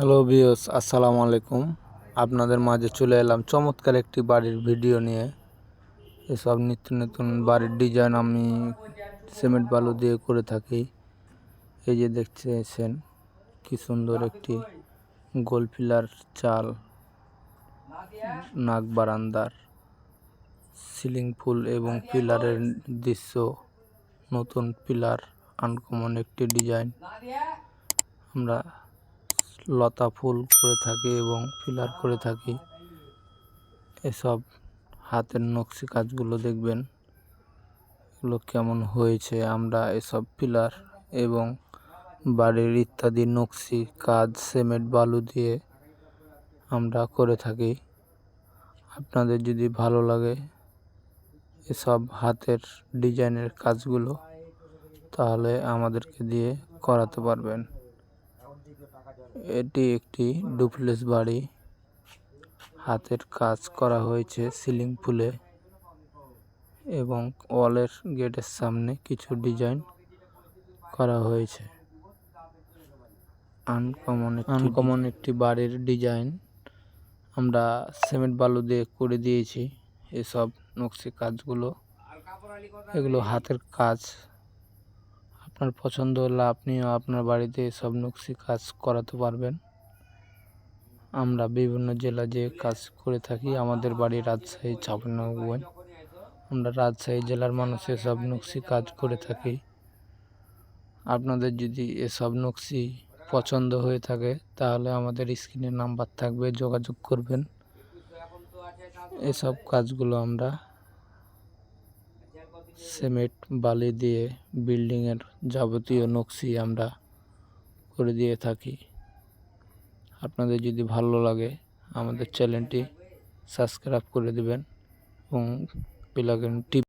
Hello বিয়স আসসালামু আলাইকুম। আপনাদের মাঝে চলে এলাম চমৎকার একটি বাড়ির ভিডিও নিয়ে। এসব নিত্য নতুন বাড়ির ডিজাইন আমি সিমেন্ট বালু দিয়ে করে থাকি। এই যে দেখতেছেন কি সুন্দর একটি গোল পিলার চাল, নাক বারান্দার সিলিং ফুল এবং পিলারের দৃশ্য, নতুন পিলার আনকমন একটি ডিজাইন আমরা লতা ফুল করে থাকি এবং ফিলার করে থাকি। এসব হাতের নকশি কাজগুলো দেখবেন, এগুলো কেমন হয়েছে, আমরা এসব পিলার এবং বাড়ির ইত্যাদি নকশি কাজ, সিমেন্ট, বালু দিয়ে আমরা করে থাকি। আপনাদের যদি ভালো লাগে এসব হাতের ডিজাইনের কাজগুলো, তাহলে আমাদেরকে দিয়ে করাতে পারবেন। এটি একটি ডুপ্লেস বাড়ি। হাতের কাজ করা হয়েছে সিলিং ফুলে এবং ওয়ালের গেটের সামনে কিছু ডিজাইন করা হয়েছে। আনকমন আনকমন একটি বাড়ির ডিজাইন আমরা সিমেন্ট বালু দিয়ে করে দিয়েছি। এসব নকশি কাজগুলো, এগুলো হাতের কাজ আপনার পছন্দ হলে আপনিও আপনার বাড়িতে এসব নকশি কাজ করাতে পারবেন। আমরা বিভিন্ন জেলা যে কাজ করে থাকি, আমাদের বাড়ি রাজশাহী চাপানগঞ্জ আমরা রাজশাহী জেলার মানুষের সব নকশি কাজ করে থাকি। আপনাদের যদি এসব নকশি পছন্দ হয়ে থাকে, তাহলে আমাদের স্ক্রিনে নাম্বার থাকবে, যোগাযোগ করবেন। এসব কাজগুলো আমরা সিমেন্ট, বালি দিয়ে বিল্ডিংয়ের যাবতীয় নকশি আমরা করে দিয়ে থাকি। আপনাদের যদি ভালো লাগে, আমাদের চ্যানেলটি সাবস্ক্রাইব করে দেবেন এবং বেলাইকন টিপ